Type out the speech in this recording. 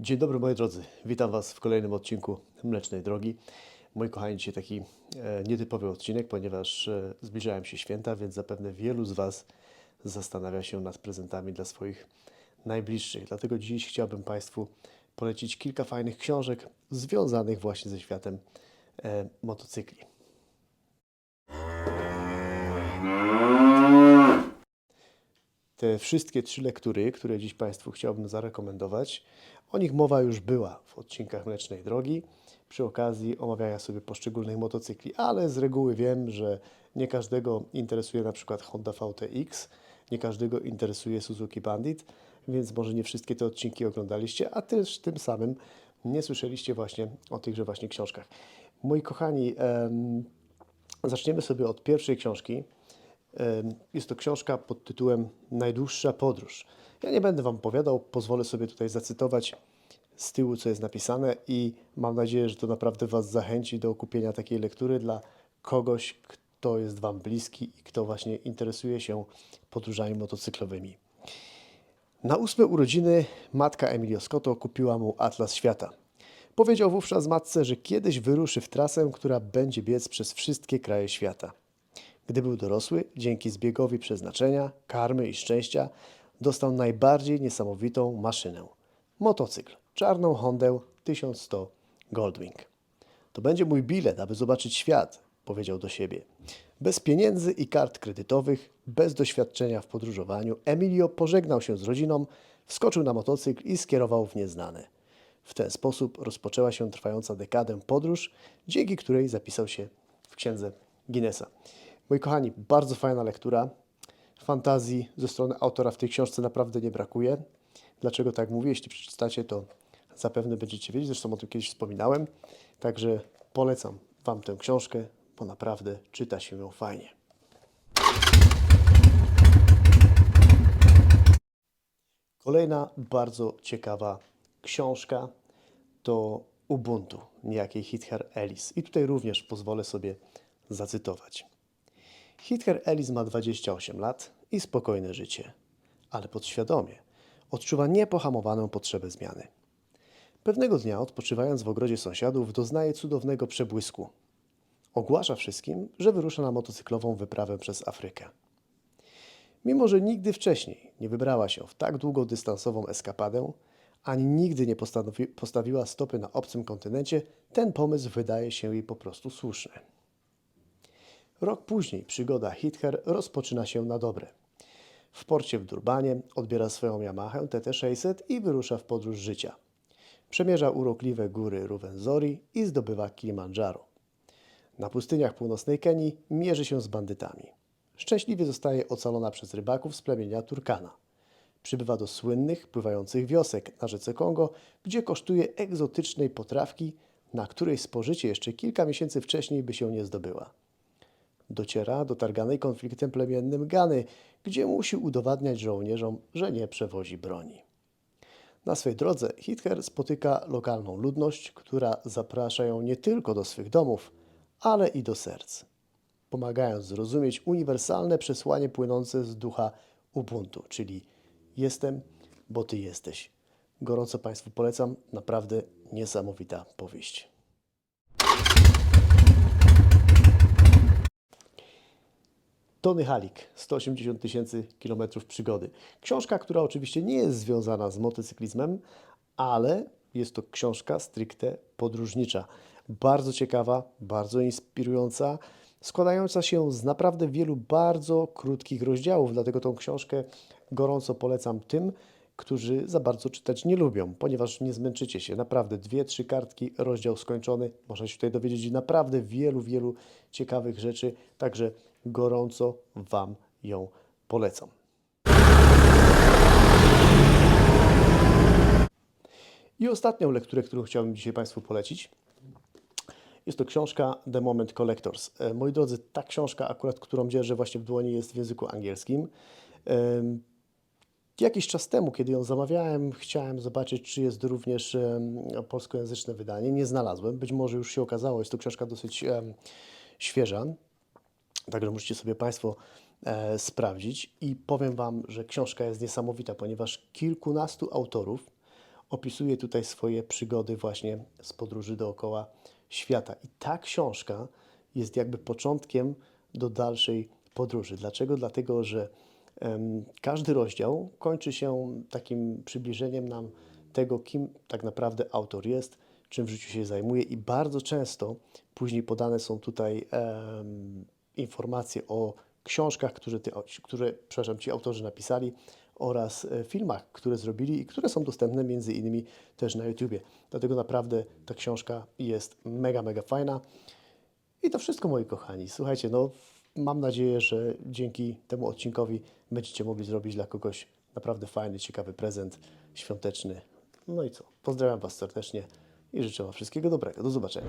Dzień dobry moi drodzy, witam Was w kolejnym odcinku Mlecznej Drogi. Moi kochani, dzisiaj taki e, nietypowy odcinek, ponieważ e, zbliżają się święta, więc zapewne wielu z Was zastanawia się nad prezentami dla swoich najbliższych. Dlatego dziś chciałbym Państwu polecić kilka fajnych książek związanych właśnie ze światem e, motocykli. Te wszystkie trzy lektury, które dziś Państwu chciałbym zarekomendować, o nich mowa już była w odcinkach Mlecznej Drogi, przy okazji omawiania sobie poszczególnych motocykli, ale z reguły wiem, że nie każdego interesuje na przykład Honda VTX, nie każdego interesuje Suzuki Bandit, więc może nie wszystkie te odcinki oglądaliście, a też tym samym nie słyszeliście właśnie o tychże właśnie książkach. Moi kochani, em, zaczniemy sobie od pierwszej książki. Jest to książka pod tytułem Najdłuższa podróż. Ja nie będę Wam opowiadał, pozwolę sobie tutaj zacytować z tyłu, co jest napisane i mam nadzieję, że to naprawdę Was zachęci do kupienia takiej lektury dla kogoś, kto jest Wam bliski i kto właśnie interesuje się podróżami motocyklowymi. Na ósme urodziny matka Emilio Scotto kupiła mu Atlas Świata. Powiedział wówczas matce, że kiedyś wyruszy w trasę, która będzie biec przez wszystkie kraje świata. Gdy był dorosły, dzięki zbiegowi przeznaczenia, karmy i szczęścia, dostał najbardziej niesamowitą maszynę. Motocykl, czarną Hondę 1100 Goldwing. To będzie mój bilet, aby zobaczyć świat, powiedział do siebie. Bez pieniędzy i kart kredytowych, bez doświadczenia w podróżowaniu, Emilio pożegnał się z rodziną, wskoczył na motocykl i skierował w nieznane. W ten sposób rozpoczęła się trwająca dekadę podróż, dzięki której zapisał się w księdze Guinnessa. Moi kochani, bardzo fajna lektura. Fantazji ze strony autora w tej książce naprawdę nie brakuje. Dlaczego tak mówię? Jeśli przeczytacie, to zapewne będziecie wiedzieć. Zresztą o tym kiedyś wspominałem. Także polecam Wam tę książkę, bo naprawdę czyta się ją fajnie. Kolejna bardzo ciekawa książka to Ubuntu, niejakiej Hither Ellis. I tutaj również pozwolę sobie zacytować. Hither Ellis ma 28 lat i spokojne życie, ale podświadomie odczuwa niepohamowaną potrzebę zmiany. Pewnego dnia, odpoczywając w ogrodzie sąsiadów, doznaje cudownego przebłysku. Ogłasza wszystkim, że wyrusza na motocyklową wyprawę przez Afrykę. Mimo, że nigdy wcześniej nie wybrała się w tak długodystansową eskapadę, ani nigdy nie postawiła stopy na obcym kontynencie, ten pomysł wydaje się jej po prostu słuszny. Rok później przygoda Hither rozpoczyna się na dobre. W porcie w Durbanie odbiera swoją Yamaha TT600 i wyrusza w podróż życia. Przemierza urokliwe góry Ruwenzori i zdobywa Kilimandżaro. Na pustyniach północnej Kenii mierzy się z bandytami. Szczęśliwie zostaje ocalona przez rybaków z plemienia Turkana. Przybywa do słynnych, pływających wiosek na rzece Kongo, gdzie kosztuje egzotycznej potrawki, na której spożycie jeszcze kilka miesięcy wcześniej by się nie zdobyła. Dociera do targanej konfliktem plemiennym Gany, gdzie musi udowadniać żołnierzom, że nie przewozi broni. Na swej drodze Hitler spotyka lokalną ludność, która zaprasza ją nie tylko do swych domów, ale i do serc, pomagając zrozumieć uniwersalne przesłanie płynące z ducha Ubuntu, czyli jestem, bo Ty jesteś. Gorąco Państwu polecam, naprawdę niesamowita powieść. Tony Halik, 180 tysięcy kilometrów przygody. Książka, która oczywiście nie jest związana z motocyklizmem, ale jest to książka stricte podróżnicza. Bardzo ciekawa, bardzo inspirująca, składająca się z naprawdę wielu bardzo krótkich rozdziałów. Dlatego tą książkę gorąco polecam tym, którzy za bardzo czytać nie lubią, ponieważ nie zmęczycie się. Naprawdę dwie, trzy kartki, rozdział skończony. Można się tutaj dowiedzieć naprawdę wielu, wielu ciekawych rzeczy. Także gorąco Wam ją polecam. I ostatnią lekturę, którą chciałbym dzisiaj Państwu polecić, jest to książka The Moment Collectors. E, Moi drodzy, ta książka, akurat którą dzierżę właśnie w dłoni, jest w języku angielskim. Em, Jakiś czas temu, kiedy ją zamawiałem, chciałem zobaczyć, czy jest również em, polskojęzyczne wydanie. Nie znalazłem. Być może już się okazało, jest to książka dosyć świeża. Także musicie sobie Państwo e, sprawdzić. I powiem Wam, że książka jest niesamowita, ponieważ kilkunastu autorów opisuje tutaj swoje przygody właśnie z podróży dookoła świata. I ta książka jest jakby początkiem do dalszej podróży. Dlaczego? Dlatego, że każdy rozdział kończy się takim przybliżeniem nam tego, kim tak naprawdę autor jest, czym w życiu się zajmuje i bardzo często później podane są tutaj informacje o książkach, które, ty, które przepraszam, ci autorzy napisali oraz e, filmach, które zrobili i które są dostępne między innymi też na YouTubie. Dlatego naprawdę ta książka jest mega, mega fajna. I to wszystko, moi kochani. Słuchajcie, no mam nadzieję, że dzięki temu odcinkowi będziecie mogli zrobić dla kogoś naprawdę fajny, ciekawy prezent świąteczny. No i co? Pozdrawiam Was serdecznie i życzę Wam wszystkiego dobrego. Do zobaczenia.